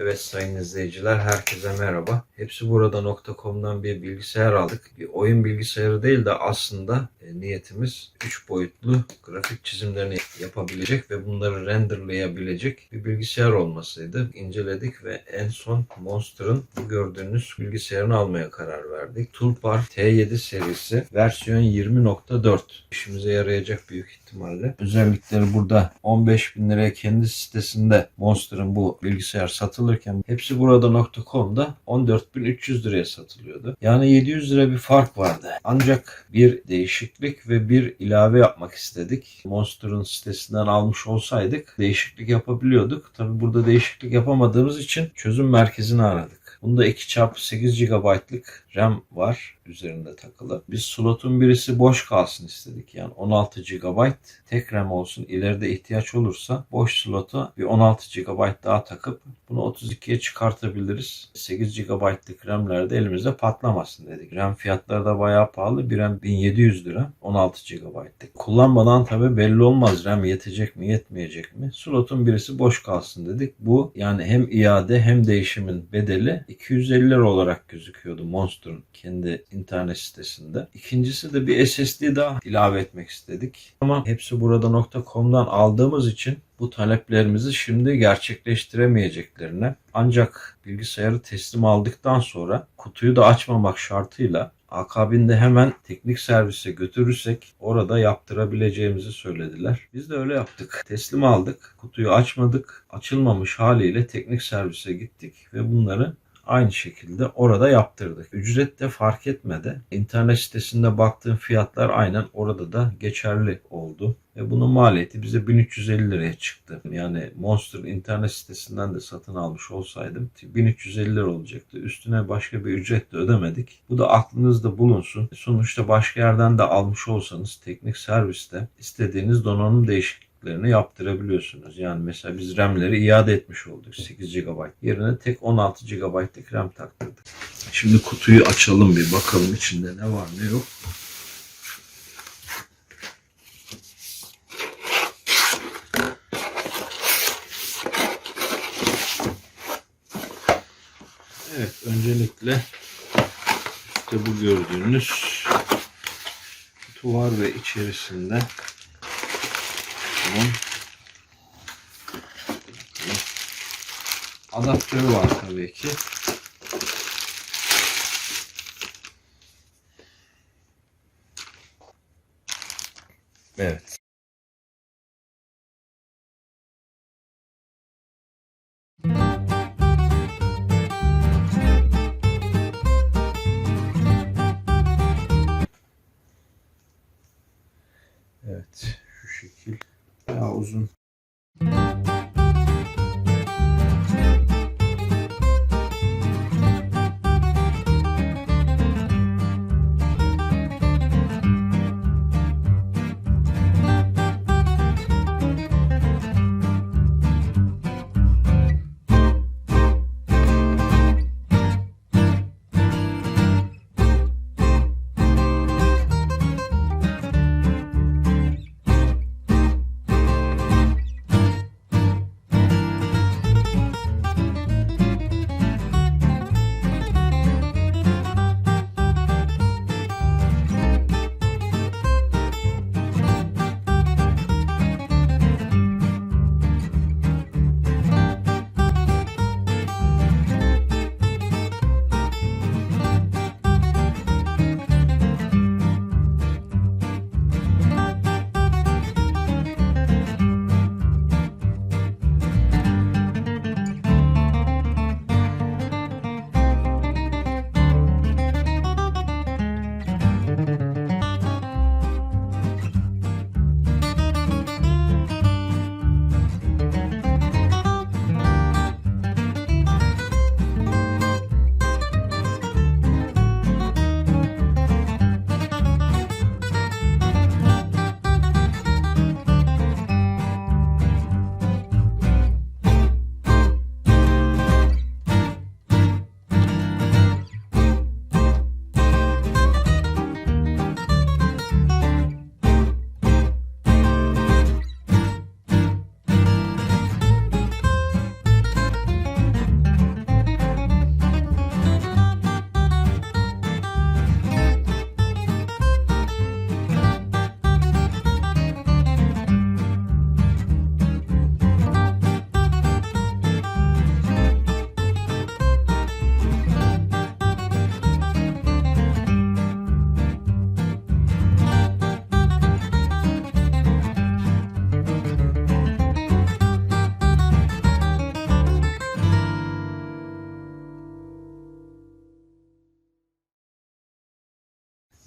Evet sayın izleyiciler herkese merhaba. Hepsi burada.com'dan bir bilgisayar aldık. Bir oyun bilgisayarı değil de aslında e, niyetimiz 3 boyutlu grafik çizimlerini yapabilecek ve bunları renderlayabilecek bir bilgisayar olmasıydı. İnceledik ve en son Monster'ın gördüğünüz bilgisayarını almaya karar verdik. Toolpar T7 serisi versiyon 20.4 işimize yarayacak büyük ihtimalle. Özellikleri burada 15 bin liraya kendi sitesinde Monster'ın bu bilgisayar satılırken hepsi burada.com'da 14.300 liraya satılıyordu. Yani 700 lira bir fark vardı. Ancak bir değişiklik ve bir ilave yapmak istedik. Monster'ın sitesinden almış olsaydık değişiklik yapabiliyorduk. Tabi burada değişiklik yapamadığımız için çözüm merkezini aradık. Bunda 2x8 GB'lık RAM var üzerinde takılı. Biz slotun birisi boş kalsın istedik. Yani 16 GB tek RAM olsun. İleride ihtiyaç olursa boş slota bir 16 GB daha takıp bunu 32'ye çıkartabiliriz. 8 GB'lık RAM'lerde elimizde patlamasın dedik. RAM fiyatları da bayağı pahalı. Bir RAM 1700 lira. 16 GB'lık. Kullanmadan tabi belli olmaz RAM yetecek mi yetmeyecek mi? Slotun birisi boş kalsın dedik. Bu yani hem iade hem değişimin bedeli 250 lira olarak gözüküyordu Monster'ın kendi internet sitesinde. İkincisi de bir SSD daha ilave etmek istedik. Ama hepsi burada.com'dan aldığımız için bu taleplerimizi şimdi gerçekleştiremeyeceklerine ancak bilgisayarı teslim aldıktan sonra kutuyu da açmamak şartıyla akabinde hemen teknik servise götürürsek orada yaptırabileceğimizi söylediler. Biz de öyle yaptık. Teslim aldık. Kutuyu açmadık. Açılmamış haliyle teknik servise gittik ve bunları aynı şekilde orada yaptırdık. Ücret de fark etmedi. İnternet sitesinde baktığım fiyatlar aynen orada da geçerli oldu. Ve bunun maliyeti bize 1350 liraya çıktı. Yani Monster internet sitesinden de satın almış olsaydım 1350 lira olacaktı. Üstüne başka bir ücret de ödemedik. Bu da aklınızda bulunsun. Sonuçta başka yerden de almış olsanız teknik serviste istediğiniz donanım değişikliği değişikliklerini yaptırabiliyorsunuz. Yani mesela biz RAM'leri iade etmiş olduk 8 GB. Yerine tek 16 GB'lık RAM taktırdık. Şimdi kutuyu açalım bir bakalım içinde ne var ne yok. Evet öncelikle işte bu gördüğünüz kutu var ve içerisinde bunun adaptörü var tabii ki. Evet. Evet. Bayağı uzun.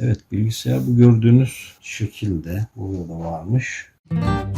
Evet bilgisayar bu gördüğünüz şekilde burada da varmış. bir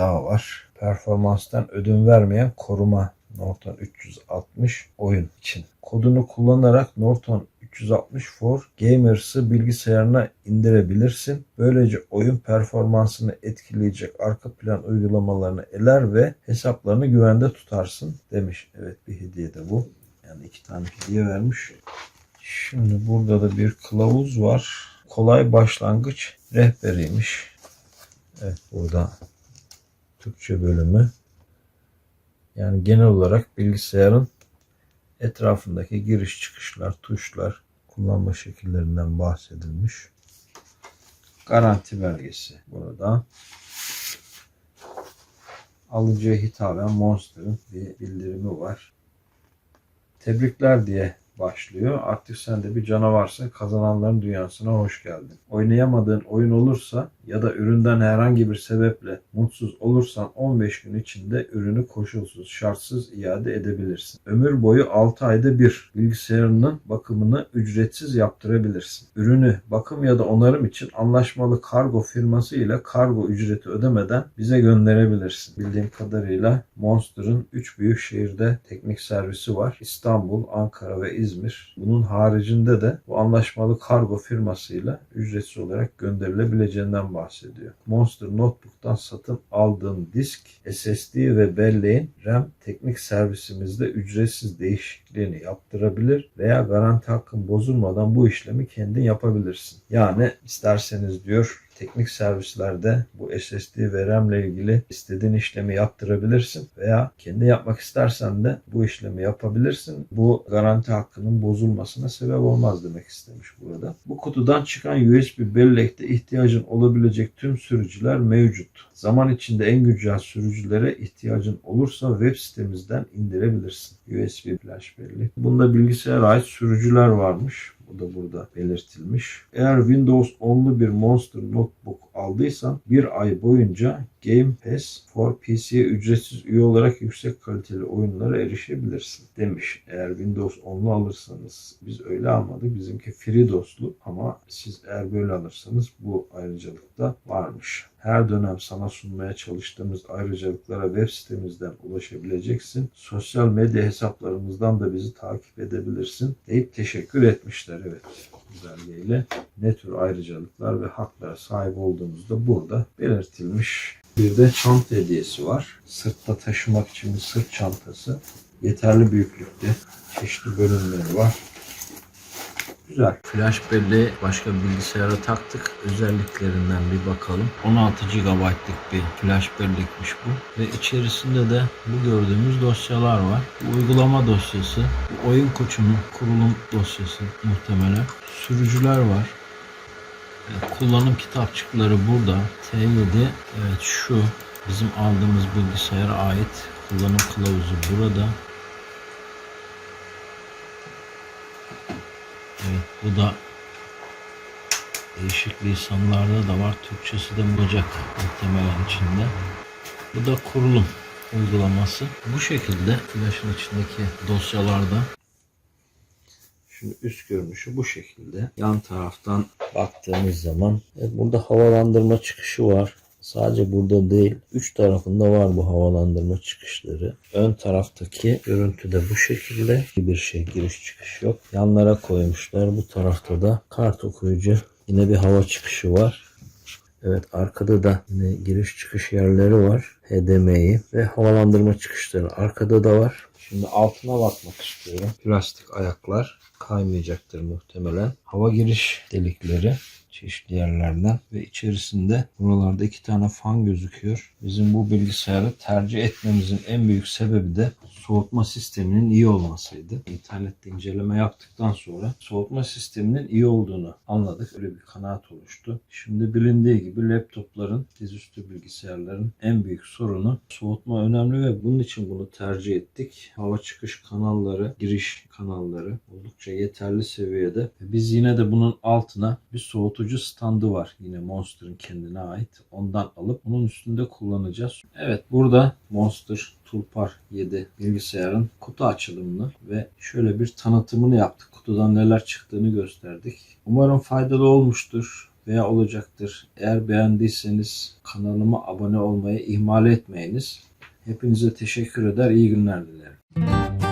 daha var. Performanstan ödün vermeyen koruma Norton 360 oyun için. Kodunu kullanarak Norton 360 for Gamers'ı bilgisayarına indirebilirsin. Böylece oyun performansını etkileyecek arka plan uygulamalarını eler ve hesaplarını güvende tutarsın demiş. Evet bir hediye de bu. Yani iki tane hediye vermiş. Şimdi burada da bir kılavuz var. Kolay başlangıç rehberiymiş. Evet burada Türkçe bölümü. Yani genel olarak bilgisayarın etrafındaki giriş çıkışlar, tuşlar, kullanma şekillerinden bahsedilmiş. Garanti belgesi burada. Alıcıya hitaben Monster'ın bir bildirimi var. Tebrikler diye başlıyor. Artık sen de bir canavarsın. Kazananların dünyasına hoş geldin. Oynayamadığın oyun olursa ya da üründen herhangi bir sebeple mutsuz olursan 15 gün içinde ürünü koşulsuz, şartsız iade edebilirsin. Ömür boyu 6 ayda bir bilgisayarının bakımını ücretsiz yaptırabilirsin. Ürünü bakım ya da onarım için anlaşmalı kargo firması ile kargo ücreti ödemeden bize gönderebilirsin. Bildiğim kadarıyla Monster'ın 3 büyük şehirde teknik servisi var. İstanbul, Ankara ve İzmir. Bunun haricinde de bu anlaşmalı kargo firmasıyla ücretsiz olarak gönderilebileceğinden bahsediyor. Monster Notebook'tan satın aldığın disk, SSD ve belleğin RAM teknik servisimizde ücretsiz değişikliğini yaptırabilir veya garanti hakkın bozulmadan bu işlemi kendin yapabilirsin. Yani isterseniz diyor teknik servislerde bu SSD ve RAM ile ilgili istediğin işlemi yaptırabilirsin veya kendi yapmak istersen de bu işlemi yapabilirsin. Bu garanti hakkının bozulmasına sebep olmaz demek istemiş burada. Bu kutudan çıkan USB bellekte ihtiyacın olabilecek tüm sürücüler mevcut. Zaman içinde en güncel sürücülere ihtiyacın olursa web sitemizden indirebilirsin. USB flash bellek. Bunda bilgisayara ait sürücüler varmış. Bu da burada belirtilmiş. Eğer Windows 10'lu bir Monster Notebook aldıysan bir ay boyunca Game Pass for PC'ye ücretsiz üye olarak yüksek kaliteli oyunlara erişebilirsin demiş. Eğer Windows 10'lu alırsanız biz öyle almadık. Bizimki FreeDOS'lu ama siz eğer böyle alırsanız bu ayrıcalık da varmış. Her dönem sana sunmaya çalıştığımız ayrıcalıklara web sitemizden ulaşabileceksin. Sosyal medya hesaplarımızdan da bizi takip edebilirsin deyip teşekkür etmişler. Evet belgeyle ne tür ayrıcalıklar ve haklara sahip olduğumuz da burada belirtilmiş. Bir de çanta hediyesi var. Sırtta taşımak için bir sırt çantası. Yeterli büyüklükte. Çeşitli bölümleri var. Güzel. Flash belleği başka bilgisayara taktık. Özelliklerinden bir bakalım. 16 GB'lık bir flash bellekmiş bu. Ve içerisinde de bu gördüğümüz dosyalar var. Bu uygulama dosyası. Bu oyun koçunun kurulum dosyası muhtemelen. Sürücüler var. Kullanım kitapçıkları burada. T7 evet şu bizim aldığımız bilgisayara ait kullanım kılavuzu burada. Evet bu da değişik lisanlarda da var. Türkçesi de olacak muhtemelen içinde. Bu da kurulum uygulaması. Bu şekilde flaşın içindeki dosyalarda Şimdi üst görünüşü bu şekilde. Yan taraftan baktığımız zaman evet, burada havalandırma çıkışı var. Sadece burada değil, üç tarafında var bu havalandırma çıkışları. Ön taraftaki görüntü de bu şekilde. Bir şey giriş çıkış yok. Yanlara koymuşlar. Bu tarafta da kart okuyucu. Yine bir hava çıkışı var. Evet arkada da yine giriş çıkış yerleri var. HDMI ve havalandırma çıkışları arkada da var. Şimdi altına bakmak istiyorum. Plastik ayaklar kaymayacaktır muhtemelen. Hava giriş delikleri çeşitli yerlerden ve içerisinde buralarda iki tane fan gözüküyor. Bizim bu bilgisayarı tercih etmemizin en büyük sebebi de soğutma sisteminin iyi olmasıydı. İnternette inceleme yaptıktan sonra soğutma sisteminin iyi olduğunu anladık. Öyle bir kanaat oluştu. Şimdi bilindiği gibi laptopların, dizüstü bilgisayarların en büyük sorunu soğutma önemli ve bunun için bunu tercih ettik. Hava çıkış kanalları, giriş kanalları oldukça yeterli seviyede. Biz yine de bunun altına bir soğutucu standı var. Yine Monster'ın kendine ait. Ondan alıp bunun üstünde kullanacağız. Evet burada Monster Tulpar 7 bilgisayarın kutu açılımını ve şöyle bir tanıtımını yaptık. Kutudan neler çıktığını gösterdik. Umarım faydalı olmuştur veya olacaktır. Eğer beğendiyseniz kanalıma abone olmayı ihmal etmeyiniz. Hepinize teşekkür eder, iyi günler dilerim.